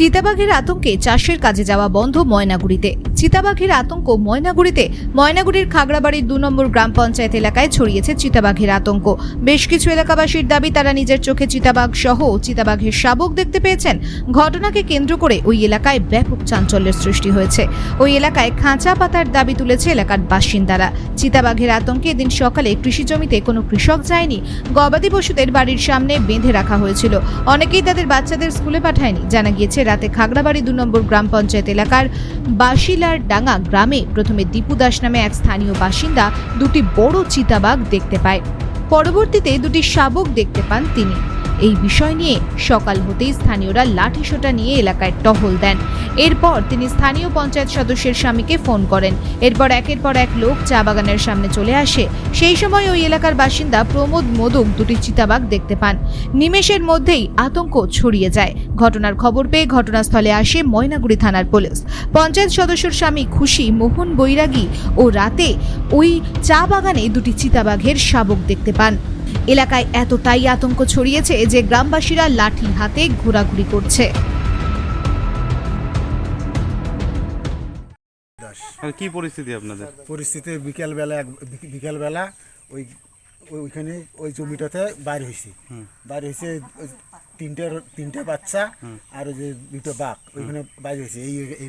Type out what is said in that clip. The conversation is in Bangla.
চিতাবাঘের আতঙ্কে চাষের কাজে যাওয়া বন্ধ ময়নাগুড়িতে। চিতাবাঘের আতঙ্ক ময়নাগুড়িতে। ময়নাগুড়ির খাগড়াবাড়ির দু নম্বর গ্রাম পঞ্চায়েত এলাকায় ছড়িয়েছে চিতাবাঘের আতঙ্ক। বেশ কিছু এলাকাবাসীর দাবি, তারা নিজের চোখে চিতাবাঘ সহ চিতাবাঘের শাবক দেখতে পেয়েছেন। ঘটনাকে কেন্দ্র করে ওই এলাকায় ব্যাপক চাঞ্চল্যের সৃষ্টি হয়েছে। ওই এলাকায় খাঁচা পাতার দাবি তুলেছে এলাকার বাসিন্দারা। চিতাবাঘের আতঙ্কে এদিন সকালে কৃষি জমিতে কোনো কৃষক যায়নি। গবাদি পশুদের বাড়ির সামনে বেঁধে রাখা হয়েছিল। অনেকেই তাদের বাচ্চাদের স্কুলে পাঠায়নি। জানা গিয়েছে, রাতে খাগড়াবাড়ি দু নম্বর গ্রাম পঞ্চায়েত এলাকার বাসিলার ডাঙ্গা গ্রামে প্রথমে দীপু দাস নামে এক স্থানীয় বাসিন্দা দুটি বড় চিতাবাঘ দেখতে পায়। পরবর্তীতে দুটি শাবক দেখতে পান তিনি। এই বিষয় নিয়ে সকাল হতেই স্থানীয়রা লাঠিসোঁটা নিয়ে এলাকায় টহল দেন। এরপর তিনি স্থানীয় পঞ্চায়েত সদস্যের স্বামীকে ফোন করেন। এরপর একের পর এক লোক চা বাগানের সামনে চলে আসে। সেই সময় ওই এলাকার বাসিন্দা প্রমোদ মোদক দুটি চিতাবাঘ দেখতে পান। নিমেষের মধ্যেই আতঙ্ক ছড়িয়ে যায়। ঘটনার খবর পেয়ে ঘটনাস্থলে আসে ময়নাগুড়ি থানার পুলিশ। পঞ্চায়েত সদস্যর স্বামী খুশি মোহন বৈরাগী ও রাতে ওই চা বাগানে দুটি চিতাবাঘের শাবক দেখতে পান। এলাকায় এতটাই আতঙ্ক ছড়িয়েছে যে গ্রামবাসীরা লাঠি হাতে ঘোরাঘুরি করছে। আর কি পরিস্থিতি আপনাদের? পরিস্থিতি বিকেলবেলা বিকেলবেলা ওই ওই- ওইখানে ওই জমিটাতে বাইর হয়েছি বাইর হয়েছে তিনটে তিনটে বাচ্চা আর যে দুটো বাঘ ওইখানে বাইর হয়েছে এই